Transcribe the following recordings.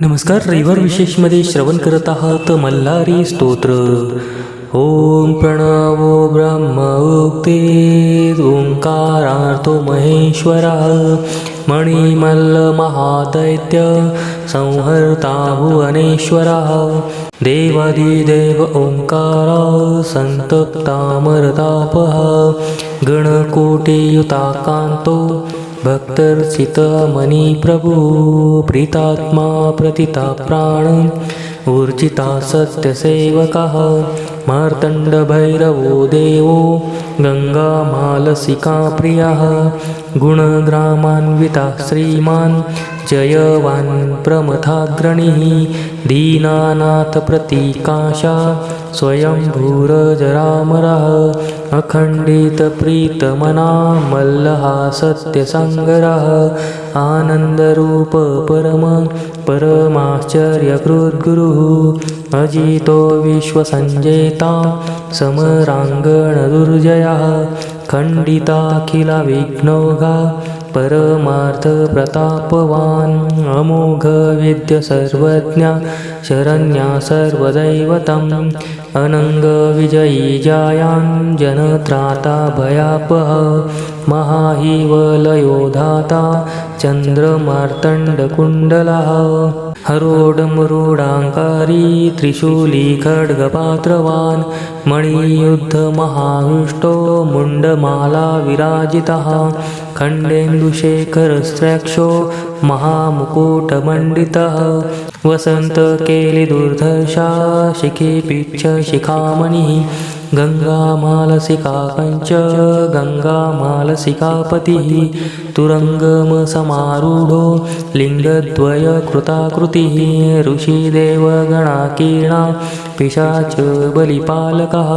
नमस्कार रविवार विशेषमध्ये श्रवण करत आहात. मल्हारी स्तोत्र. ओम प्रणवो ब्रह्म उक्ते. ओंकारार्थो महेश्वरा. मणिमल्ल महादैत्य संहर्ता भुवनेश्वरा देवादिदेव ओंकारा सन्तप्तामरतापः गणकोटियुताकान्तो भक्तर्चितमणि प्रभु प्रीतात्मा प्रतिता प्राण ऊर्जिता सत्यसेवकः। मार्तण्डभैरवो देवो गङ्गामालसिका प्रियः गुणग्रामान्विता श्रीमान् जयवान् प्रमथाग्रणिः दीनानाथप्रतीकाशा स्वयंभूरजरामरः अखण्डितप्रीतमना मल्लहा सत्यसङ्गरः आनन्दरूप परम परमाश्चर्यकृद्गुरुः अजितो विश्वसञ्जेता समराङ्गणदुर्जयः खण्डिताखिल विघ्नोघा परमार्थप्रतापवान् अमोघ विद्य सर्वज्ञा शरण्या सर्वदैवतं अनङ्गविजयी जायान् जनत्राता भयापः महाहिवलयोधाता चन्द्रमार्तण्डकुण्डलः हरोडमरुडाङ्कारी त्रिशूली खड्गपात्रवान् मणियुद्धमहाहुष्टो मुण्डमाला विराजितः खण्डेन्दुशेखरस्त्रक्षो महामुकुटमण्डितः। वसन्तकेलिदुर्धर्षा शिखेपीच्छ शिखामणिः गङ्गामालसिका पञ्च गङ्गामालसिकापतिः तुरङ्गमसमारूढो लिङ्गद्वयकृताकृतिः ऋषिदेवगणाकीर्णा पिशाच बलिपालकः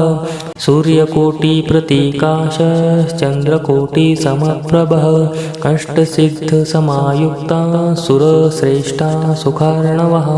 सूर्यकोटिप्रतीकाशश्चन्द्रकोटिसमप्रभः अष्टसिद्धसमायुक्ता सुरश्रेष्ठा सुखार्णवः